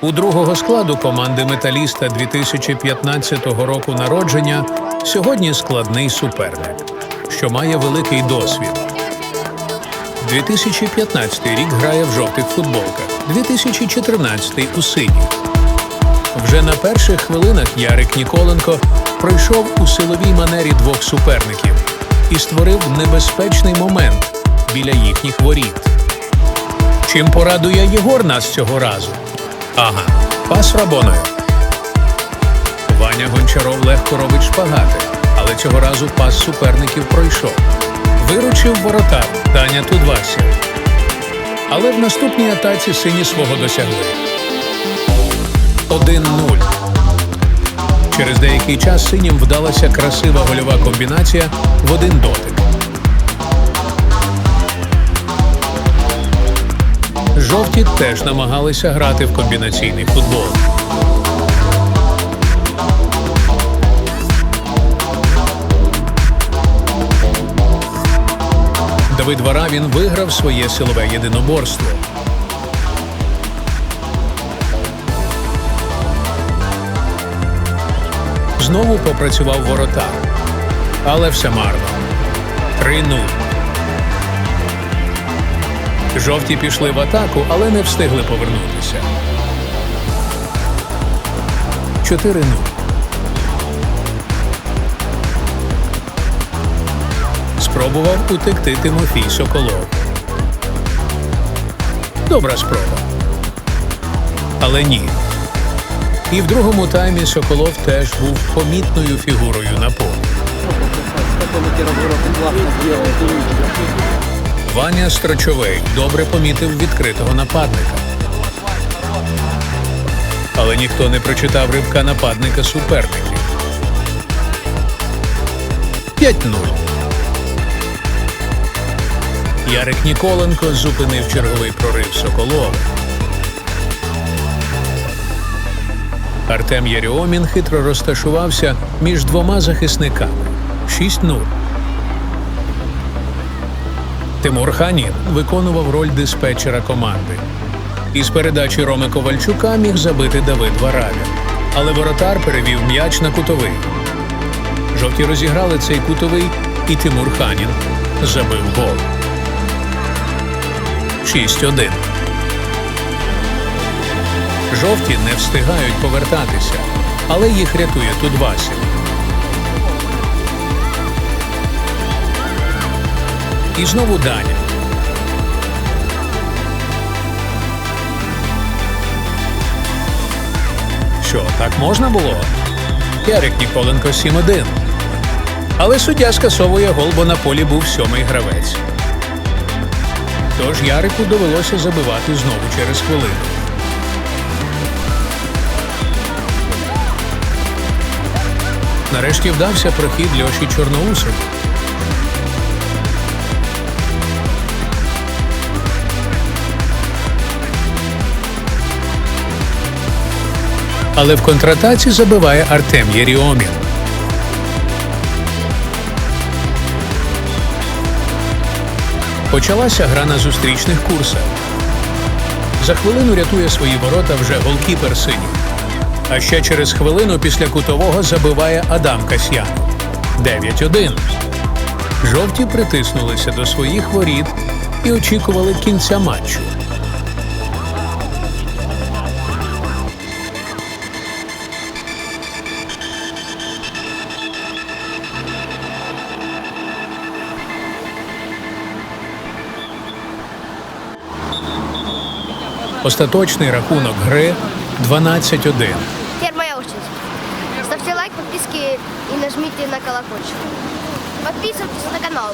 У другого складу команди металіста 2015 року народження сьогодні складний суперник, що має великий досвід. 2015 рік грає в жовтих футболках, 2014 у синіх. Вже на перших хвилинах Ярик Ніколенко пройшов у силовій манері двох суперників і створив небезпечний момент біля їхніх воріт. Чим порадує Єгор нас цього разу? Ага, пас Рабоною. Ваня Гончаров легко робить шпагати, але цього разу пас суперників пройшов. Виручив воротар Таня Тудвасів. Але в наступній атаці сині свого досягли. 1-0. Через деякий час синім вдалася красива гольова комбінація в один дотик. Жовті теж намагалися грати в комбінаційний футбол. Давид Варавін виграв своє силове єдиноборство. Знову попрацював воротар. Але все марно. 3-0. Жовті пішли в атаку, але не встигли повернутися. 4-0. Спробував утекти Тимофій Соколов. Добра спроба. Але ні. І в другому таймі Соколов теж був помітною фігурою на полі. Ваня Строчовий добре помітив відкритого нападника. Але ніхто не прочитав ривка нападника суперників. 5-0. Ярик Ніколенко зупинив черговий прорив Соколова. Артем Яріомін хитро розташувався між двома захисниками. 6-0. Тимур Ханін виконував роль диспетчера команди. Із передачі Роми Ковальчука міг забити Давид Варавін. Але воротар перевів м'яч на кутовий. Жовті розіграли цей кутовий, і Тимур Ханін забив гол. 6-1. Жовті не встигають повертатися, але їх рятує Тудвасів. І знову Даня. Що, так можна було? Ярик Ніколенко 7-1. Але суддя скасовує гол, бо на полі був сьомий гравець. Тож Ярику довелося забивати знову через хвилину. Нарешті вдався прохід Льоші Чорноусову. Але в контратаці забиває Артем Єріомін. Почалася гра на зустрічних курсах. За хвилину рятує свої ворота вже голкіпер синій. А ще через хвилину після кутового забиває Адам Касьян. 9-1. Жовті притиснулися до своїх воріт і очікували кінця матчу. Остаточний рахунок гри 12-1. Теперь моя очередь. Ставте лайк, підписки і нажміть на колокольчик. Підписуйтесь на канал.